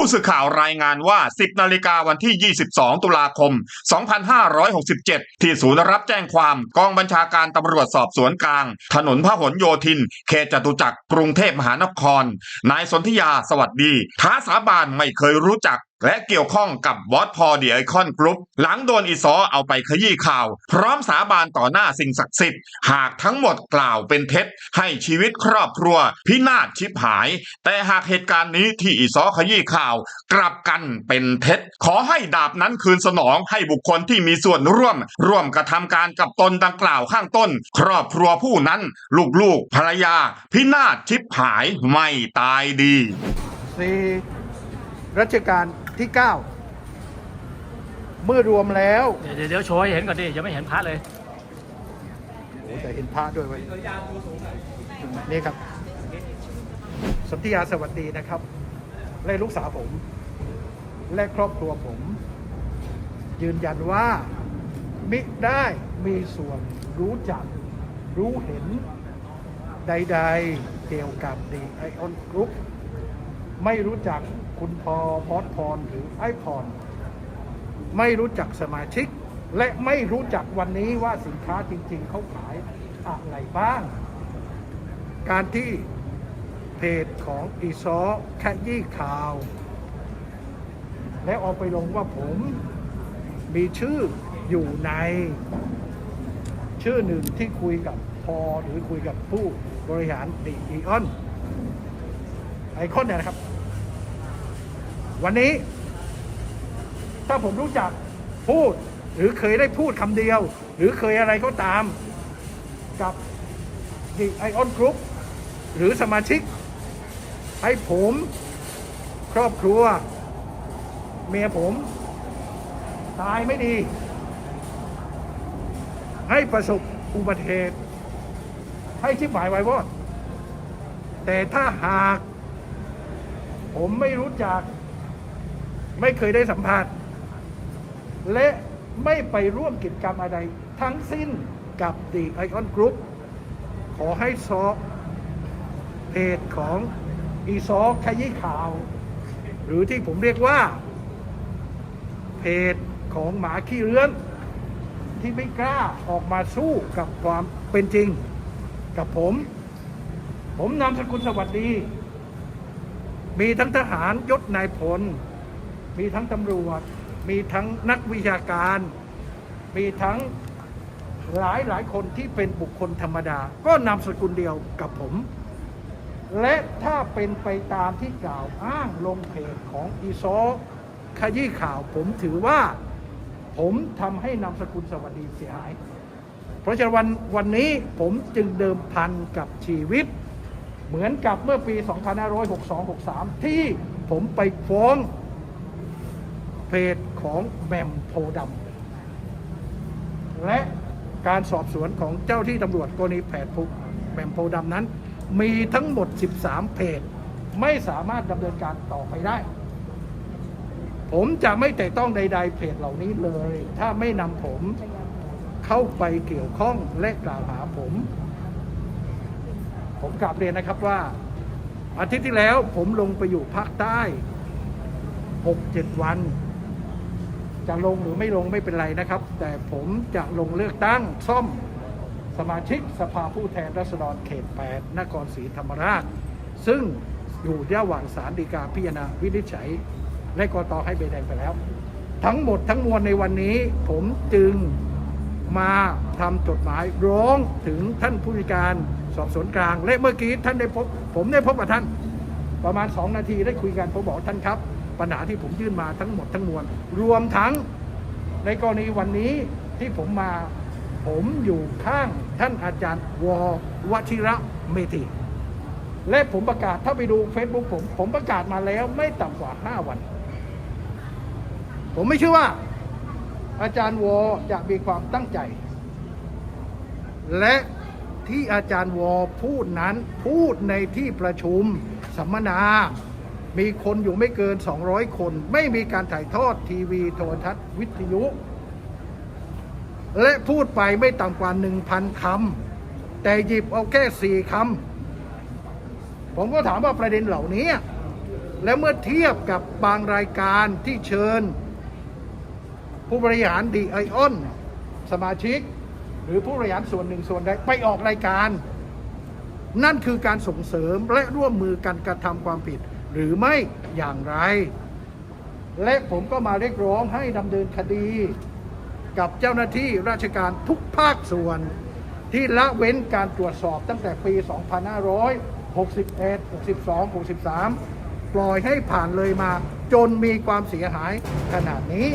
ผู้สื่อข่าวรายงานว่า 10 นาฬิกาวันที่ 22 ตุลาคม 2567 ที่ศูนย์รับแจ้งความกองบัญชาการตำรวจสอบสวนกลาง ถนนพหลโยธิน เขตจตุจักรกรุงเทพมหานคร นายสนธิยาสวัสดี ท้าสาบานไม่เคยรู้จัก และเกี่ยวข้องกับบอสพอเดียไอคอนกรุ๊ปหลังโดนอีซอเอาไปขยี้ข่าว พร้อมสาบานต่อหน้าสิ่งศักดิ์สิทธิ์ หากทั้งหมดกล่าวเป็นเท็จ ให้ชีวิตครอบครัว พินาศชิบหาย แต่หากเหตุการณ์นี้ที่อีซอขยี้ข่าว กลับกันเป็นเท็จ ขอให้ดาบนั้นคืนสนองให้บุคคลที่มีส่วนร่วม ร่วมกระทำการกับตนดังกล่าวข้างต้น ครอบครัวผู้นั้น ลูกๆภรรยา พินาศชิบหายไม่ตายดีสิรัชกาล ที่9เมื่อรวมแล้วเดี๋ยวเดี๋ยวเดี๋ยวโชว์ให้เห็นก่อนดิยังไม่เห็นพระเลยโอ้แต่เห็นพระด้วยไว้ยนี่ครับสนธิยาสวัสดีนะครับและลูกสาวผม และครอบครัวผม ยืนยันว่า มิได้มีส่วนรู้จัก รู้เห็นใด ๆ เกี่ยวกับดีไอออนกรุ๊ปไม่รู้จัก คุณพอพอดพรหรือไอพร ไม่รู้จักสมาชิก และไม่รู้จักวันนี้ว่าสินค้าจริง ๆเขาขายอะไรบ้าง การที่เพจของอีซอแค่ยี่ข่าว และเอาไปลงว่าผมมีชื่ออยู่ใน ชื่อหนึ่งที่คุยกับพอหรือคุยกับผู้บริหารดีอีออนไอคอนเนี่ยนะครับ วันนี้ ถ้าผมรู้จักพูด หรือเคยได้พูดคำเดียว หรือเคยอะไรก็ตาม กับดิไอออนกรุ๊ปหรือสมาชิก ให้ผมครอบครัว เมียผม ตายไม่ดี ให้ประสบอุบัติเหตุ ให้ชิบหายวายวอดแต่ถ้าหาก ผมไม่รู้จัก ไม่เคยได้สัมผัส และไม่ไปร่วมกิจกรรมอะไร ทั้งสิ้นกับ The Icon Group ขอให้ซอเพจของอีซอขยี้ข่าว หรือที่ผมเรียกว่า เพจของหมาขี้เรื้อนที่ไม่กล้าออกมาสู้กับความเป็นจริง กับผม ผมนามสกุลสวัสดี มีทั้งทหารยศนายพล มีทั้งตำรวจ มีทั้งนักวิชาการ มีทั้งหลายหลายคนที่เป็นบุคคลธรรมดา ก็นามสกุลเดียวกับผม และถ้าเป็นไปตามที่กล่าวอ้างลงเพจของอีซอขยี้ข่าว ผมถือว่า ผมทำให้นามสกุลสวัสดีเสียหาย เพราะฉะนั้นวันวันนี้ผมจึงเดิมพันกับชีวิต เหมือนกับเมื่อปี 2562-63 ที่ผมไปฟ้อง เพจของแมมโพธิ์ดำและการสอบสวนของเจ้าที่ตำรวจกรณีแผดพุกแมมโพธิ์ดำนั้น มีทั้งหมด 13 เพจ ไม่สามารถดำเนินการต่อไปได้ ผมจะไม่แต่ต้องใด ๆ เพจเหล่านี้เลย ถ้าไม่นำผมเข้าไปเกี่ยวข้องและกล่าวหาผม ผมกลับเรียนนะครับว่า อาทิตย์ที่แล้วผมลงไปอยู่ภาคใต้หกเจ็ดวัน จะลงหรือไม่ลงไม่เป็นไรนะครับ แต่ผมจะลงเลือกตั้งซ่อมสมาชิกสภาผู้แทนราษฎรเขต 8 นครศรีธรรมราช ซึ่งอยู่ระหว่างสารดีกาพิจารณาวินิจฉัย และกตให้ใบแดงไปแล้ว ทั้งหมดทั้งมวลในวันนี้ ผมจึงมาทำจดหมายร้องถึงท่านผู้ริการสอบสวนกลาง และเมื่อกี้ท่านได้พบ ผมได้พบกับท่าน ประมาณ 2 นาทีได้คุยกันผมบอกท่านครับ ปัญหาที่ผมยื่นมาทั้งหมดทั้งมวลรวมทั้งในกรณีวันนี้ที่ผมมา ผมอยู่ข้างท่านอาจารย์ววชิระเมธีและผมประกาศถ้าไปดู Facebook ผม ผมประกาศมาแล้วไม่ต่ำกว่า 5 วัน ผมไม่เชื่อว่า อาจารย์วอจะมีความตั้งใจ และที่อาจารย์วอพูดนั้นพูดในที่ประชุมสัมมนา มีคนอยู่ไม่เกิน 200 คน ไม่มีการถ่ายทอดทีวีโทรทัศน์วิทยุ และพูดไปไม่ต่ำกว่า 1,000 คำ แต่หยิบเอาแค่ 4คำ ผมก็ถามว่าประเด็นเหล่านี้ และเมื่อเทียบกับบางรายการที่เชิญ ผู้บริหารดีไอออน สมาชิก หรือผู้บริหารส่วนหนึ่งส่วนใดไปออกรายการ นั่นคือการส่งเสริมและร่วมมือกันกระทำความผิด หรือไม่อย่างไร และผมก็มาเรียกร้องให้ดำเนินคดี กับเจ้าหน้าที่ราชการทุกภาคส่วน ที่ละเว้นการตรวจสอบตั้งแต่ปี 2561 62 63 ปล่อยให้ผ่านเลยมาจนมีความเสียหายขนาดนี้